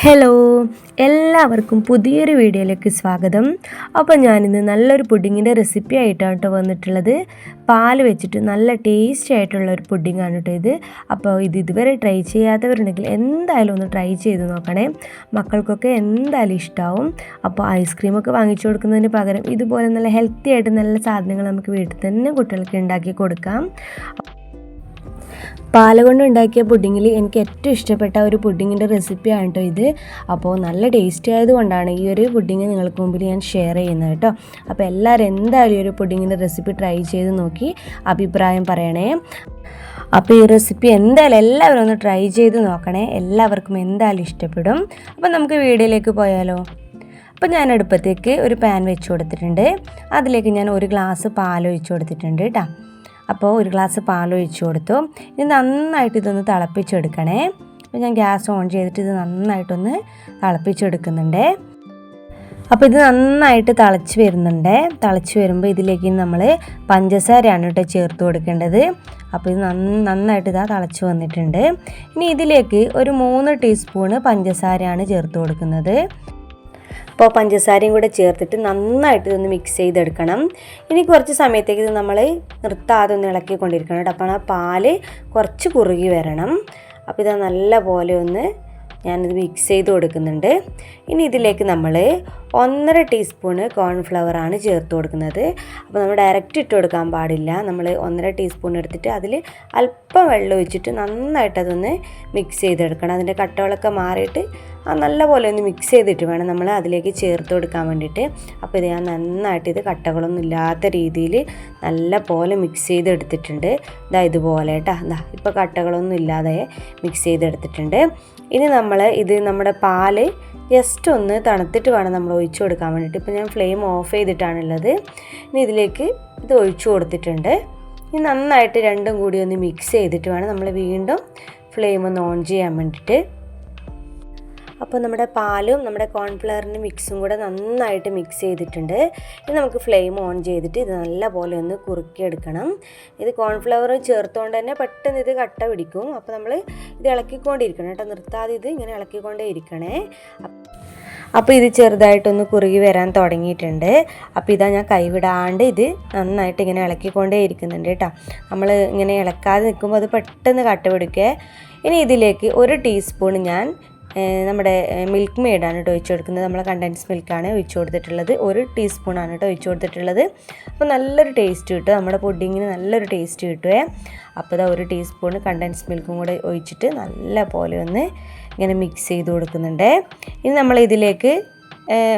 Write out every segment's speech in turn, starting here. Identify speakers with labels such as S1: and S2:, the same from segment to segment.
S1: Hello എല്ലാവർക്കും പുതിയൊരു വീഡിയോയിലേക്ക് സ്വാഗതം. അപ്പോൾ ഞാനിന്ന് നല്ലൊരു പുഡിങ്ങിന്റെ റെസിപ്പി ആയിട്ടാണ് കേട്ടോ വന്നിട്ടുള്ളത്. പാൽ വെച്ചിട്ട് നല്ല ടേസ്റ്റി ആയിട്ടുള്ള ഒരു പുഡിങ്ങാണ് കേട്ടോ ഇത്. അപ്പോൾ ഇത് ഇതുവരെ ട്രൈ ചെയ്യാത്തവരുണ്ടെങ്കിൽ എന്തായാലും ഒന്ന് ട്രൈ ചെയ്ത് നോക്കണേ. മക്കൾക്കൊക്കെ എന്തായാലും ഇഷ്ടമാവും അപ്പോൾ ഐസ്ക്രീമൊക്കെ വാങ്ങിച്ചു കൊടുക്കുന്നതിന് പകരം ഇതുപോലെ നല്ല ഹെൽത്തി ആയിട്ട് നല്ല സാധനങ്ങൾ നമുക്ക് വീട്ടിൽ തന്നെ കുട്ടികൾക്ക് ഉണ്ടാക്കി കൊടുക്കാം. പാല കൊണ്ടുണ്ടാക്കിയ പുഡിങ്ങിൽ എനിക്ക് ഏറ്റവും ഇഷ്ടപ്പെട്ട ഒരു പുഡിങ്ങിന്റെ റെസിപ്പിയാണ് കേട്ടോ ഇത്. അപ്പോൾ നല്ല ടേസ്റ്റി ആയതുകൊണ്ടാണ് ഈ ഒരു പുഡിങ് നിങ്ങൾക്ക് മുമ്പിൽ ഞാൻ ഷെയർ ചെയ്യുന്നത് കേട്ടോ. അപ്പോൾ എല്ലാവരും എന്തായാലും ഈ ഒരു പുഡിങ്ങിന്റെ റെസിപ്പി ട്രൈ ചെയ്ത് നോക്കി അഭിപ്രായം പറയണേ. അപ്പോൾ ഈ റെസിപ്പി എന്തായാലും എല്ലാവരും ഒന്ന് ട്രൈ ചെയ്ത് നോക്കണേ. എല്ലാവർക്കും എന്തായാലും ഇഷ്ടപ്പെടും. അപ്പോൾ നമുക്ക് വീഡിയോയിലേക്ക് പോയാലോ? അപ്പോൾ ഞാൻ അടുപ്പത്തേക്ക് ഒരു പാൻ വെച്ച് കൊടുത്തിട്ടുണ്ട്. അതിലേക്ക് ഞാൻ ഒരു ഗ്ലാസ് പാൽ ഒഴിച്ച് കൊടുത്തിട്ടുണ്ട് കേട്ടോ. അപ്പോൾ ഒരു ഗ്ലാസ് പാൽ ഒഴിച്ചു കൊടുത്തു. ഇനി നന്നായിട്ട് ഇതൊന്ന് തിളപ്പിച്ചെടുക്കണേ. അപ്പോൾ ഞാൻ ഗ്യാസ് ഓൺ ചെയ്തിട്ട് ഇത് നന്നായിട്ടൊന്ന് തിളപ്പിച്ചെടുക്കുന്നുണ്ട്. അപ്പോൾ ഇത് നന്നായിട്ട് തിളച്ച് വരുന്നുണ്ട്. തിളച്ച് വരുമ്പോൾ ഇതിലേക്ക് നമ്മൾ പഞ്ചസാരയാണ് കേട്ടോ ചേർത്ത് കൊടുക്കേണ്ടത്. അപ്പോൾ ഇത് നന്നായിട്ട് ഇതാ തിളച്ച് വന്നിട്ടുണ്ട്. ഇനി ഇതിലേക്ക് ഒരു മൂന്ന് ടീസ്പൂണ് പഞ്ചസാരയാണ് ചേർത്ത് കൊടുക്കുന്നത്. അപ്പോൾ പഞ്ചസാരയും കൂടെ ചേർത്തിട്ട് നന്നായിട്ട് ഇതൊന്ന് മിക്സ് ചെയ്തെടുക്കണം. ഇനി കുറച്ച് സമയത്തേക്ക് ഇത് നമ്മൾ നിർത്താതെ ഒന്ന് ഇളക്കിക്കൊണ്ടിരിക്കണം കേട്ടോ. അപ്പോൾ ആ പാൽ കുറച്ച് കുറുകി വരണം. അപ്പോൾ ഇത് നല്ല പോലെ ഒന്ന് ഞാനിത് മിക്സ് ചെയ്ത് കൊടുക്കുന്നുണ്ട്. ഇനി ഇതിലേക്ക് നമ്മൾ ഒന്നര ടീസ്പൂണ് കോൺഫ്ലവർ ആണ് ചേർത്ത് കൊടുക്കുന്നത്. അപ്പോൾ നമ്മൾ ഡയറക്റ്റ് ഇട്ട് കൊടുക്കാൻ പാടില്ല. നമ്മൾ ഒന്നര ടീസ്പൂൺ എടുത്തിട്ട് അതിൽ അല്പം വെള്ളം ഒഴിച്ചിട്ട് നന്നായിട്ട് അതൊന്ന് മിക്സ് ചെയ്തെടുക്കണം. അതിന്റെ കട്ടകളൊക്കെ മാറിയിട്ട് ആ നല്ല പോലെ ഒന്ന് മിക്സ് ചെയ്തിട്ട് വേണം നമ്മൾ അതിലേക്ക് ചേർത്ത് കൊടുക്കാൻ വേണ്ടിയിട്ട്. അപ്പോൾ ഇത് ഞാൻ നന്നായിട്ട് ഇത് കട്ടകളൊന്നും ഇല്ലാത്ത രീതിയിൽ നല്ല പോലെ മിക്സ് ചെയ്തെടുത്തിട്ടുണ്ട്. ഇതാ ഇതുപോലെ കേട്ടോ. ഇതാ ഇപ്പോൾ കട്ടകളൊന്നും ഇല്ലാതെ മിക്സ് ചെയ്തെടുത്തിട്ടുണ്ട്. ഇനി നമ്മൾ ഇത് നമ്മുടെ പാൽ ജസ്റ്റ് ഒന്ന് തണുത്തിട്ട് വേണം നമ്മൾ ഒഴിച്ചു കൊടുക്കാൻ വേണ്ടിയിട്ട് ഇപ്പോൾ ഞാൻ ഫ്ലെയിം ഓഫ് ചെയ്തിട്ടാണുള്ളത്. ഇനി ഇതിലേക്ക് ഇത് ഒഴിച്ചു കൊടുത്തിട്ടുണ്ട്. ഇനി നന്നായിട്ട് രണ്ടും കൂടി ഒന്ന് മിക്സ് ചെയ്തിട്ട് വേണം നമ്മൾ വീണ്ടും ഫ്ലെയിം ഒന്ന് ഓൺ ചെയ്യാൻ വേണ്ടിയിട്ട്. അപ്പോൾ നമ്മുടെ പാലും നമ്മുടെ കോൺഫ്ലവറിന്റെ മിക്സും കൂടെ നന്നായിട്ട് മിക്സ് ചെയ്തിട്ടുണ്ട്. ഇനി നമുക്ക് ഫ്ലെയിം ഓൺ ചെയ്തിട്ട് ഇത് നല്ലപോലെ ഒന്ന് കുറുക്കിയെടുക്കണം. ഇത് കോൺഫ്ലവർ ചേർത്തുകൊണ്ട് തന്നെ പെട്ടെന്ന് ഇത് കട്ട പിടിക്കും. അപ്പോൾ നമ്മൾ ഇത് ഇളക്കിക്കൊണ്ടിരിക്കണം കേട്ടോ. നിർത്താതെ ഇത് ഇങ്ങനെ ഇളക്കിക്കൊണ്ടേ ഇരിക്കണേ. അപ്പോൾ ഇത് ചെറുതായിട്ടൊന്ന് കുറുകി വരാൻ തുടങ്ങിയിട്ടുണ്ട്. അപ്പോൾ ഇതാ ഞാൻ കൈവിടാണ്ട് ഇത് നന്നായിട്ട് ഇങ്ങനെ ഇളക്കിക്കൊണ്ടേ ഇരിക്കുന്നുണ്ട് കേട്ടോ. നമ്മൾ ഇങ്ങനെ ഇളക്കാതെ നിൽക്കുമ്പോൾ അത് പെട്ടെന്ന് കട്ട പിടിക്കുക. ഇനി ഇതിലേക്ക് ഒരു ടീസ്പൂൺ ഞാൻ നമ്മുടെ മിൽക്ക് മെയ്ഡാണ് കേട്ടോ ഒഴിച്ചു കൊടുക്കുന്നത്. നമ്മൾ കണ്ടൻസ് മിൽക്കാണ് ഒഴിച്ചു കൊടുത്തിട്ടുള്ളത്. ഒരു ടീസ്പൂണാണ് കേട്ടോ ഒഴിച്ചു കൊടുത്തിട്ടുള്ളത്. അപ്പോൾ നല്ലൊരു ടേസ്റ്റ് കിട്ടും. നമ്മുടെ പുഡിങ്ങിന് നല്ലൊരു ടേസ്റ്റ് കിട്ടുമേ അപ്പോൾ ഇതാ ഒരു ടീസ്പൂൺ കണ്ടൻസ് മിൽക്കും കൂടെ ഒഴിച്ചിട്ട് നല്ല പോലെ ഒന്ന് ഇങ്ങനെ മിക്സ് ചെയ്ത് കൊടുക്കുന്നുണ്ട്. ഇനി നമ്മൾ ഇതിലേക്ക്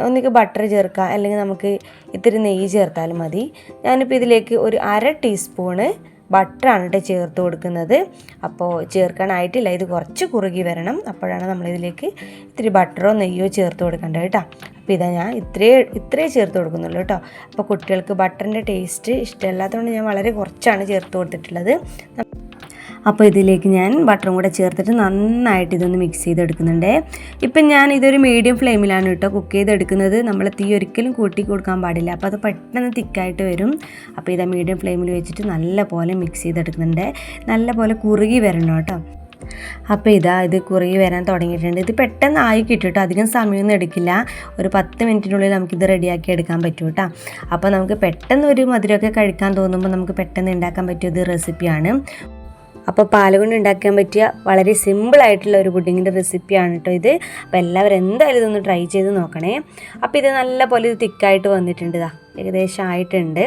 S1: ഒന്നിക്ക് ബട്ടർ ചേർക്കാം അല്ലെങ്കിൽ നമുക്ക് ഇത്തിരി നെയ്യ് ചേർത്താലും മതി. ഞാനിപ്പോൾ ഇതിലേക്ക് ഒരു അര ടീസ്പൂണ് ബട്ടറാണ് കേട്ടോ ചേർത്ത് കൊടുക്കുന്നത്. അപ്പോൾ ചേർക്കാനായിട്ടില്ല ഇത് കുറച്ച് കുറുകി വരണം. അപ്പോഴാണ് നമ്മളിതിലേക്ക് ഇത്തിരി ബട്ടറോ നെയ്യോ ചേർത്ത് കൊടുക്കേണ്ടത് കേട്ടോ അപ്പോൾ ഇതാ ഞാൻ ഇത്രേ ഇത്രേ ചേർത്ത് കൊടുക്കുന്നുള്ളൂ കേട്ടോ. അപ്പോൾ കുട്ടികൾക്ക് ബട്ടറിന്റെ ടേസ്റ്റ് ഇഷ്ടമല്ലാത്തതുകൊണ്ട് ഞാൻ വളരെ കുറച്ചാണ് ചേർത്ത് കൊടുത്തിട്ടുള്ളത്. അപ്പോൾ ഇതിലേക്ക് ഞാൻ ബട്ടറും കൂടെ ചേർത്തിട്ട് നന്നായിട്ട് ഇതൊന്ന് മിക്സ് ചെയ്തെടുക്കുന്നുണ്ട്. ഇപ്പം ഞാൻ ഇതൊരു മീഡിയം ഫ്ലെയിമിലാണ് കേട്ടോ കുക്ക് ചെയ്തെടുക്കുന്നത്. നമ്മൾ തീ ഒരിക്കലും കൂട്ടി കൊടുക്കാൻ പാടില്ല. അപ്പോൾ അത് പെട്ടെന്ന് തിക്കായിട്ട് വരും. അപ്പോൾ ഇതാ മീഡിയം ഫ്ലെയിമിൽ വെച്ചിട്ട് നല്ല പോലെ മിക്സ് ചെയ്തെടുക്കുന്നുണ്ട്. നല്ല പോലെ കുറുകി വരണം കേട്ടോ. അപ്പോൾ ഇതാ ഇത് കുറുകി വരാൻ തുടങ്ങിയിട്ടുണ്ട്. ഇത് പെട്ടെന്ന് ആയി കിട്ടും കേട്ടോ. അധികം സമയമൊന്നും എടുക്കില്ല. ഒരു പത്ത് മിനിറ്റിനുള്ളിൽ നമുക്കിത് റെഡിയാക്കി എടുക്കാൻ പറ്റും കേട്ടോ. അപ്പോൾ നമുക്ക് പെട്ടെന്ന് ഒരു മധുരമൊക്കെ കഴിക്കാൻ തോന്നുമ്പോൾ നമുക്ക് പെട്ടെന്ന് ഉണ്ടാക്കാൻ പറ്റിയ ഒരു റെസിപ്പിയാണ്. അപ്പോൾ പാൽ കൊണ്ട് ഉണ്ടാക്കാൻ പറ്റിയ വളരെ സിമ്പിളായിട്ടുള്ള ഒരു പുഡിങ്ങിന്റെ റെസിപ്പിയാണ് കേട്ടോ ഇത്. അപ്പോൾ എല്ലാവരും എന്തായാലും ഇതൊന്ന് ട്രൈ ചെയ്ത് നോക്കണേ. അപ്പോൾ ഇത് നല്ല പോലെ ഇത് തിക്കായിട്ട് വന്നിട്ടുണ്ട് ഇതാ ഏകദേശം ആയിട്ടുണ്ട്.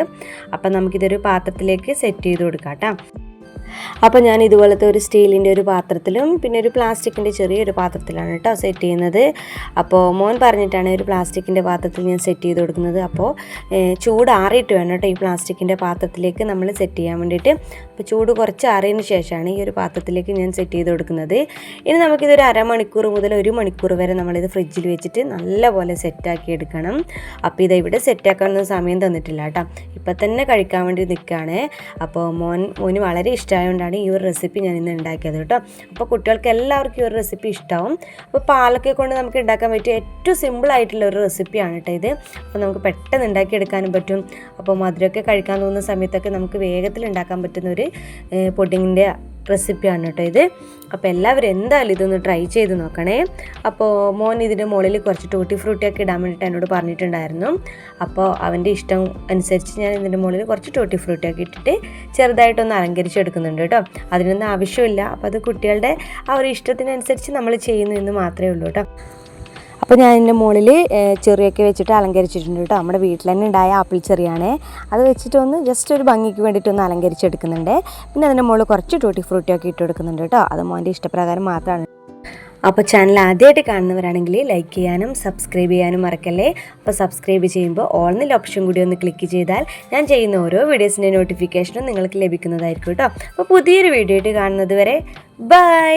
S1: അപ്പോൾ നമുക്കിതൊരു പാത്രത്തിലേക്ക് സെറ്റ് ചെയ്ത് കൊടുക്കാം കേട്ടോ. അപ്പോൾ ഞാൻ ഇതുപോലത്തെ ഒരു സ്റ്റീലിന്റെ ഒരു പാത്രത്തിലും പിന്നെ ഒരു പ്ലാസ്റ്റിക്കിന്റെ ചെറിയൊരു പാത്രത്തിലാണ് കേട്ടോ സെറ്റ് ചെയ്യുന്നത്. അപ്പോൾ മോൻ പറഞ്ഞിട്ടാണ് ഒരു പ്ലാസ്റ്റിക്കിന്റെ പാത്രത്തിൽ ഞാൻ സെറ്റ് ചെയ്ത് കൊടുക്കുന്നത്. അപ്പോൾ ചൂട് ആറിയിട്ട് വേണം കേട്ടോ ഈ പ്ലാസ്റ്റിക്കിന്റെ പാത്രത്തിലേക്ക് നമ്മൾ സെറ്റ് ചെയ്യാൻ വേണ്ടിയിട്ട്. അപ്പോൾ ചൂട് കുറച്ച് ആറിയതിന് ശേഷമാണ് ഈ ഒരു പാത്രത്തിലേക്ക് ഞാൻ സെറ്റ് ചെയ്ത് കൊടുക്കുന്നത്. ഇനി നമുക്കിതൊരു അരമണിക്കൂർ മുതൽ ഒരു മണിക്കൂർ വരെ നമ്മളിത് ഫ്രിഡ്ജിൽ വെച്ചിട്ട് നല്ലപോലെ സെറ്റാക്കി എടുക്കണം. അപ്പോൾ ഇത് ഇവിടെ സെറ്റാക്കാനൊന്നും സമയം തന്നിട്ടില്ല കേട്ടോ. ഇപ്പം തന്നെ കഴിക്കാൻ വേണ്ടി നിൽക്കുകയാണ്. അപ്പോൾ മോൻ മോന് വളരെ ഇഷ്ടമായതുകൊണ്ടാണ് ഈ ഒരു റെസിപ്പി ഞാൻ ഇന്ന് ഉണ്ടാക്കിയത് കേട്ടോ. അപ്പോൾ കുട്ടികൾക്ക് എല്ലാവർക്കും ഈ ഒരു റെസിപ്പി ഇഷ്ടമാവും അപ്പോൾ പാലൊക്കെ കൊണ്ട് നമുക്ക് ഉണ്ടാക്കാൻ പറ്റിയ ഏറ്റവും സിമ്പിൾ ആയിട്ടുള്ള ഒരു റെസിപ്പിയാണ് കേട്ടോ ഇത്. അപ്പോൾ നമുക്ക് പെട്ടെന്ന് ഉണ്ടാക്കിയെടുക്കാനും പറ്റും. അപ്പോൾ മധുരമൊക്കെ കഴിക്കാൻ തോന്നുന്ന സമയത്തൊക്കെ നമുക്ക് വേഗത്തിൽ ഉണ്ടാക്കാൻ പറ്റുന്ന ഒരു പുഡിങ്ങിന്റെ റെസിപ്പിയാണ് കേട്ടോ ഇത്. അപ്പോൾ എല്ലാവരും എന്തായാലും ഇതൊന്ന് ട്രൈ ചെയ്ത് നോക്കണേ. അപ്പോൾ മോൻ ഇതിന്റെ മുകളിൽ കുറച്ച് ടൂട്ടി ഫ്രൂട്ടിയൊക്കെ ഇടാൻ വേണ്ടിയിട്ട് എന്നോട് പറഞ്ഞിട്ടുണ്ടായിരുന്നു. അപ്പോൾ അവന്റെ ഇഷ്ടം അനുസരിച്ച് ഞാൻ ഇതിന്റെ മുകളിൽ കുറച്ച് ടൂട്ടി ഫ്രൂട്ടിയൊക്കെ ഇട്ടിട്ട് ചെറുതായിട്ടൊന്ന് അലങ്കരിച്ചെടുക്കുന്നുണ്ട് കേട്ടോ. അതിനൊന്നും ആവശ്യമില്ല. അപ്പോൾ അത് കുട്ടികളുടെ ആ ഒരു ഇഷ്ടത്തിനനുസരിച്ച് നമ്മൾ ചെയ്യുന്നു എന്ന് മാത്രമേ ഉള്ളൂ കേട്ടോ. അപ്പോൾ ഞാൻ എന്റെ മുകളിൽ ചെറിയൊക്കെ വെച്ചിട്ട് അലങ്കരിച്ചിട്ടുണ്ട് കേട്ടോ. നമ്മുടെ വീട്ടിൽ തന്നെ ഉണ്ടായ ആപ്പിൾ ചെറിയാണ്. അത് വെച്ചിട്ട് ഒന്ന് ജസ്റ്റ് ഒരു ഭംഗിക്ക് വേണ്ടിയിട്ട് ഒന്ന് അലങ്കരിച്ചെടുക്കുന്നുണ്ട്. പിന്നെ അതിന്റെ മുകളിൽ കുറച്ച് ടൂട്ടി ഫ്രൂട്ടിയൊക്കെ ഇട്ട് കൊടുക്കുന്നുണ്ട് കേട്ടോ. അത് മോന്റെ ഇഷ്ടപ്രകാരം മാത്രമാണ് അപ്പോൾ ചാനൽ ആദ്യമായിട്ട് കാണുന്നവരാണെങ്കിൽ ലൈക്ക് ചെയ്യാനും സബ്സ്ക്രൈബ് ചെയ്യാനും മറക്കല്ലേ? അപ്പോൾ സബ്സ്ക്രൈബ് ചെയ്യുമ്പോൾ ഓൾ ഓപ്ഷൻ കൂടി ഒന്ന് ക്ലിക്ക് ചെയ്താൽ ഞാൻ ചെയ്യുന്ന ഓരോ വീഡിയോസിന്റെ നോട്ടിഫിക്കേഷനും നിങ്ങൾക്ക് ലഭിക്കുന്നതായിരിക്കും കേട്ടോ. അപ്പോൾ പുതിയൊരു വീഡിയോ ആയിട്ട് കാണുന്നത് വരെ ബൈ